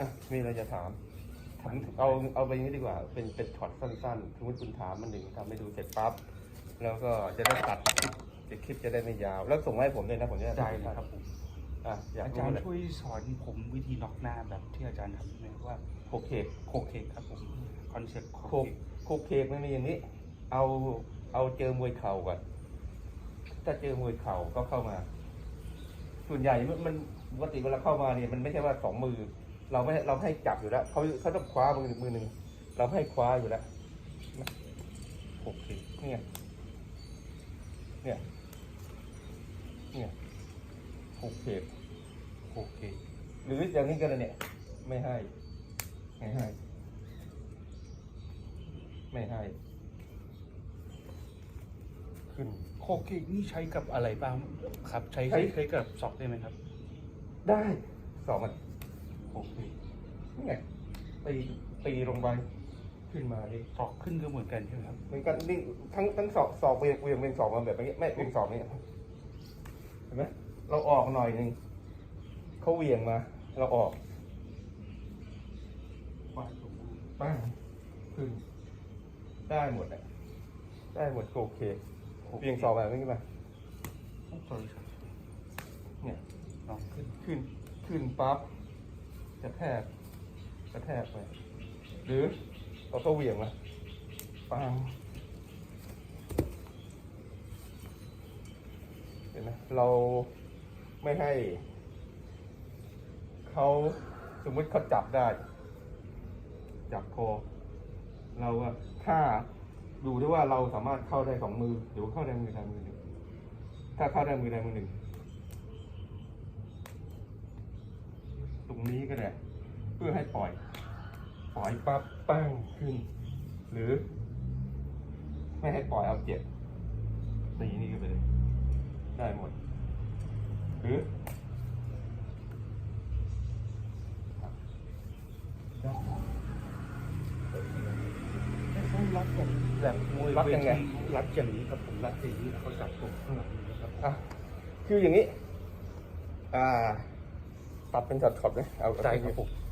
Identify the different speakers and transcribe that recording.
Speaker 1: อะมีอะไรจะถามถามเอาเอาไปอย่างนี้ดีกว่า เป็นเป็นช็อตสั้นๆสมมติคุณถามมันหนึ่งทำให้ดูเสร็จปั๊บแล้วก็จะได้ตัดคลิปจะคลิปจะได้ไม่ยาว แล้วส่งมาให้ผมเลยนะผมจะ
Speaker 2: ได้เลยครับผม
Speaker 1: อะอยาก
Speaker 2: อา
Speaker 1: รู้
Speaker 2: จารย์
Speaker 1: เลย
Speaker 2: ช่วยสอนผมวิธีน็อกหน้าแบบที่อาจารย์ทำเนี่ยว่า
Speaker 1: โคเคก
Speaker 2: โคเค้กครับผมคอนเซ็ปต์โค
Speaker 1: โคก
Speaker 2: เค้ก
Speaker 1: โคกเคกไม่มีอย่างนี้ เอาเอาเจอมวยเข่าก่อนถ้าเจอมวยเข่าก็เข้ามา ส่วนใหญ่มันมันปกติเวลาเข้ามาเนี่ยมันไม่ใช่ว่าสองมือ เราไม่ให้เราให้จับอยู่แล้วเขาเขาต้องคว้ามือมือหนึ่งเราให้คว้าอยู่แล้วโอเคเนี่ยเนี่ยเนี่ยโอเค
Speaker 2: โคเค้ก
Speaker 1: หรืออย่างนี้ก็ได้เนี่ย ไม่ให้ ไม่ให้ ไม่ให้ ขึ้น
Speaker 2: โคเค้กนี่ใช้กับอะไรบ้างครับ ใช้
Speaker 1: ใช้
Speaker 2: ใช้กับศอกได้ไหมครับ
Speaker 1: ได้สองมัน โอเคนี่ไงตีตีลงไปขึ้นมาดิ
Speaker 2: ศอกขึ้นก็เหมือนกันใช่ไหมครับ
Speaker 1: เหมือนกันนี่ทั้งทั้งสองสองเวียงเวียงเป็นสองมาแบบนี้ไม่เป็นสองนี่เห็นไหมเราออกหน่อยหนึ่งเขาเวียงมา เราออกป้างขึ้นได้หมดอะได้หมดโอเคเวียงสองแบบนี้มา
Speaker 2: สวยครับ
Speaker 1: เนี่ย
Speaker 2: ลองขึ้น
Speaker 1: ขึ้นขึ้นปั๊บ กระแทกกระแทกไป หรือเราก็เหวี่ยงมาปังเห็นไหมเราไม่ให้เขาสมมติเขาจับได้ จับคอ เราอะถ้าดูได้ว่าเราสามารถเข้าได้สองมือหรือว่าเข้าได้มือใดมือหนึ่งถ้าเข้าได้มือใดมือหนึ่ง ต รงนี้ก็ได้ เพื่อให้ปล่อย ปล่อยปั๊บปั้งขึ้น หรือ ไม่ให้ปล่อยเอาเจ็บตีนี่ก็ไปเลย ได้หมด หรือ
Speaker 2: รัดผมแบบมวย
Speaker 1: รัดยังไง
Speaker 2: เวทีรัดอย่างนี้ครับผมรัดอย่างนี้แล้วเขาจับผมข้างหลังนี้ครับ
Speaker 1: อะคืออย่างนี้ อ่า ตัดเป็นช็อตๆเลยเอา
Speaker 2: ได้ครับผม